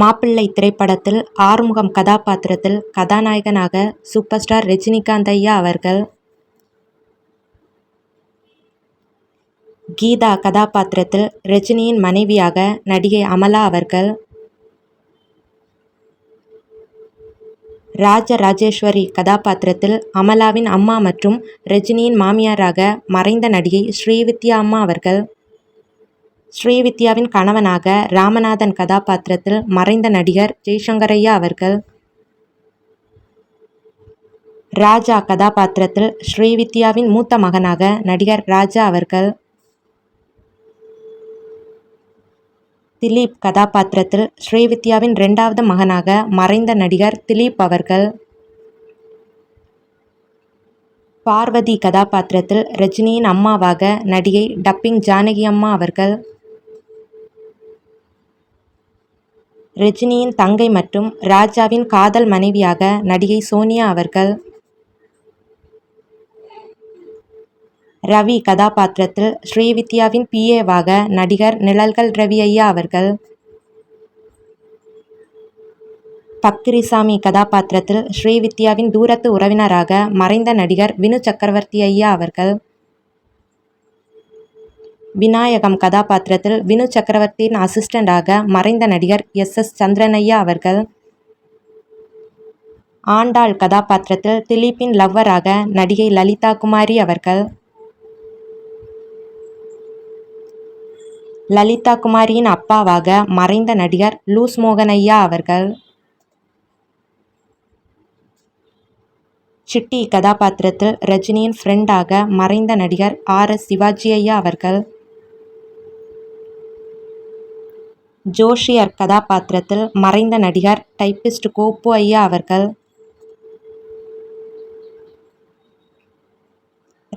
மாப்பிள்ளை திரைப்படத்தில் ஆறுமுகம் கதாபாத்திரத்தில் கதாநாயகனாக சூப்பர் ஸ்டார் ரஜினிகாந்த் ஐயா அவர்கள். கீதா கதாபாத்திரத்தில் ரஜினியின் மனைவியாக நடிகை அமலா அவர்கள். ராஜ ராஜேஸ்வரி கதாபாத்திரத்தில் அமலாவின் அம்மா மற்றும் ரஜினியின் மாமியாராக மறைந்த நடிகை ஸ்ரீவித்யா அம்மா அவர்கள். ஸ்ரீவித்யாவின் கணவனாக ராமநாதன் கதாபாத்திரத்தில் மறைந்த நடிகர் ஜெய்சங்கரையா அவர்கள் ராஜா கதாபாத்திரத்தில் ஸ்ரீவித்யாவின் மூத்த மகனாக நடிகர் ராஜா அவர்கள் திலீப் கதாபாத்திரத்தில் ஸ்ரீவித்யாவின் இரண்டாவது மகனாக மறைந்த நடிகர் திலீப் அவர்கள் பார்வதி கதாபாத்திரத்தில் ரஜினியின் அம்மாவாக நடிகை டப்பிங் ஜானகி அம்மா அவர்கள் ரஜினியின் தங்கை மற்றும் ராஜாவின் காதல் மனைவியாக நடிகை சோனியா அவர்கள் ரவி கதாபாத்திரத்தில் ஸ்ரீவித்யாவின் பிஏவாக நடிகர் நிழல்கள் ரவி ஐயா அவர்கள். பக்ரிசாமி கதாபாத்திரத்தில் ஸ்ரீவித்யாவின் தூரத்து உறவினராக மறைந்த நடிகர் வினு சக்கரவர்த்தி ஐயா அவர்கள். விநாயகம் கதாபாத்திரத்தில் வினு சக்கரவர்த்தியின் அசிஸ்டண்டாக மறைந்த நடிகர் எஸ். எஸ். சந்திரனையா அவர்கள் ஆண்டாள் கதாபாத்திரத்தில் திலீப்பின் லவ்வராக நடிகை லலிதா குமாரி அவர்கள் லலிதா குமாரியின் அப்பாவாக மறைந்த நடிகர் லூஸ் மோகனையா அவர்கள் சிட்டி கதாபாத்திரத்தில் ரஜினியின் ஃப்ரெண்டாக மறைந்த நடிகர் ஆர். எஸ். சிவாஜி ஐயா அவர்கள். ஜோஷியர் கதாபாத்திரத்தில் மறைந்த நடிகர் டைப்பிஸ்ட் கோப்பு ஐயா அவர்கள்.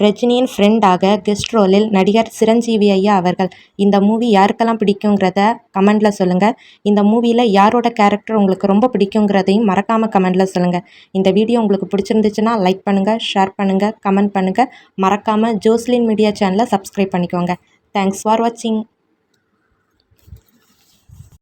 ரஜினியின் ஃப்ரெண்டாக கெஸ்ட் ரோலில் நடிகர் சிரஞ்சீவி ஐயா அவர்கள். இந்த மூவி யாருக்கெல்லாம் பிடிக்குங்கிறத கமெண்டில் சொல்லுங்கள் இந்த மூவியில் யாரோட கேரக்டர் உங்களுக்கு ரொம்ப பிடிக்குங்கிறதையும் மறக்காமல் கமெண்டில் சொல்லுங்கள் இந்த வீடியோ உங்களுக்கு பிடிச்சிருந்துச்சுன்னா லைக் பண்ணுங்கள் ஷேர் பண்ணுங்கள் கமெண்ட் பண்ணுங்கள் மறக்காமல் ஜோஸ்லின் மீடியா சேனலை சப்ஸ்கிரைப் பண்ணிக்கோங்க. தேங்க்ஸ் ஃபார் வாட்சிங்